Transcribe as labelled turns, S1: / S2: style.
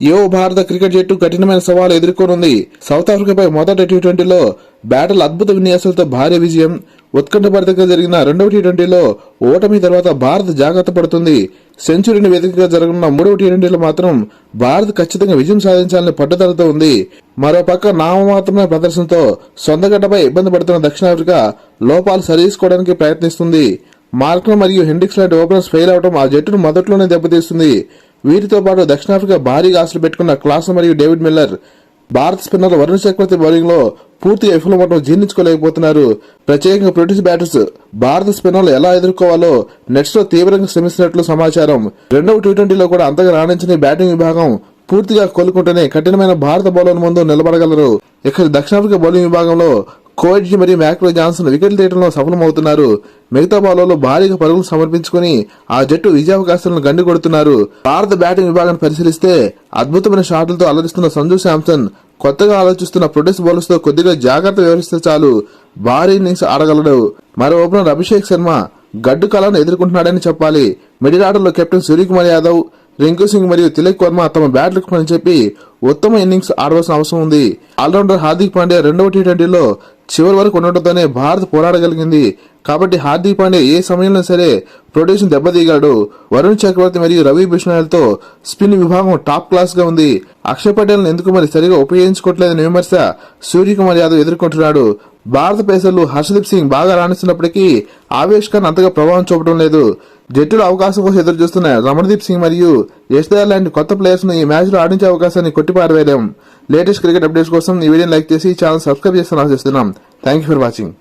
S1: యువ భారత క్రికెట్ జట్టు కఠినమైన సవాలు ఎదుర్కొనుంది. సౌత్ ఆఫ్రికాపై మొదటి టీ ట్వంటీలో బ్యాటల్ అద్భుత విన్యాసాలతో భారీ విజయం. ఉత్కంఠభరితంగా జరిగిన రెండవ టీ ట్వంటీలో ఓటమి తర్వాత భారత్ జాగ్రత్త పడుతుంది. సెంచరీని వేదికగా జరగనున్న మూడవ టీ ట్వంటీలో మాత్రం భారత్ ఖచ్చితంగా విజయం సాధించాలని పట్టుదలతో ఉంది. మరోపక్క నామమాత్రమైన ప్రదర్శనతో సొంతగడ్డపై ఇబ్బంది పడుతున్న దక్షిణాఫ్రికా లోపాలు సరిచేసుకోవడానికి ప్రయత్నిస్తుంది. మార్క్రమ్ మరియు హెండిక్స్ లాంటి ఓపెనర్స్ ఫెయిల్ అవడం ఆ జట్టును మొదట్లోనే దెబ్బతీస్తుంది. వీరితో పాటు దక్షిణాఫ్రికా భారీగా ఆశలు పెట్టుకున్న క్లాస్ మరియు డేవిడ్ మిల్లర్ భారత స్పిన్నర్ వరుణ్ చక్రవర్తి బౌలింగ్లో పూర్తిగా విఫలమవడం జీర్ణించుకోలేకపోతున్నారు. ప్రత్యేకంగా బ్రిటిష్ బ్యాటర్స్ భారత స్పిన్నర్లు ఎలా ఎదుర్కోవాలో నెట్స్లో తీవ్రంగా శ్రమిస్తున్నట్లు సమాచారం. రెండవ టీ ట్వంటీలో కూడా అంతగా రాణించిన బ్యాటింగ్ విభాగం పూర్తిగా కోలుకుంటేనే కఠినమైన భారత బౌలర్ ముందు నిలబడగలరు. ఇక దక్షిణాఫ్రికా బౌలింగ్ విభాగంలో కోహెడ్జీ మరియు మ్యాక్రో జాన్సన్ వికెట్లు తీయడంలో సఫలమవుతున్నారు. మిగతా బాలలో భారీగా పరుగులు సమర్పించుకుని ఆ జట్టు విజయావకాశాలను గండి కొడుతున్నారు. భారత బ్యాటింగ్ విభాగాన్ని పరిశీలిస్తే అద్భుతమైన షాట్లతో అలరిస్తున్న సంజు శాంసన్ కొత్తగా ఆలోచిస్తున్న ప్రొడ్యూస్ బౌలర్స్తో కొద్దిగా జాగ్రత్త వ్యవహరిస్తే చాలు. భారీ ఇన్నింగ్స్ ఆడగలడు. మరో ఓపెనర్ అభిషేక్ శర్మ గడ్డు కళను ఎదుర్కొంటున్నాడని చెప్పాలి. మిడిల్ ఆర్డర్లో కెప్టెన్ సూర్యకుమార్ యాదవ్ రింకు సింగ్ మరియు తిలక్ వర్మ తమ బ్యాట్లకు పని చెప్పి ఉత్తమ ఇన్నింగ్స్ ఆడవలసిన అవసరం ఉంది. ఆల్రౌండర్ హార్దిక్ పాండ్యా రెండవ టీ ట్వంటీలో చివరి వరకు ఉండటంతోనే భారత్ పోరాడగలిగింది. కాబట్టి హార్దిక్ పాండే ఏ సమయంలో సరే ప్రొడక్షన్ దెబ్బతీయగలడు? వరుణ్ చక్రవర్తి మరియు రవి బిష్ణాయలతో స్పిన్ విభాగం టాప్ క్లాస్గా ఉంది. అక్షయ్ పటేల్ ఎందుకు మరి సరిగా ఉపయోగించుకోవట్లేదని విమర్శ సూర్యకుమార్ యాదవ్ ఎదుర్కొంటున్నాడు. భారత పేసర్లు హర్షదీప్ సింగ్ బాగా రాణిస్తున్నప్పటికీ ఆవేష్ ఖాన్ అంతగా ప్రభావం చూపడం లేదు. జట్టులో అవకాశం కోసం ఎదురు చూస్తున్న రమణదీప్ సింగ్ మరియు యశ్దయాల్ లాంటి కొత్త ప్లేయర్స్ను ఈ మ్యాచ్లో ఆడించే అవకాశాన్ని కొట్టిపారవేయలేం లేటెస్ట్ క్రికెట్ అప్డేట్స్ కోసం ఈ వీడియోని లైక్ చేసి ఛానల్ సబ్స్క్రైబ్ చేస్తాను ఆశిస్తున్నాం. Thank you for watching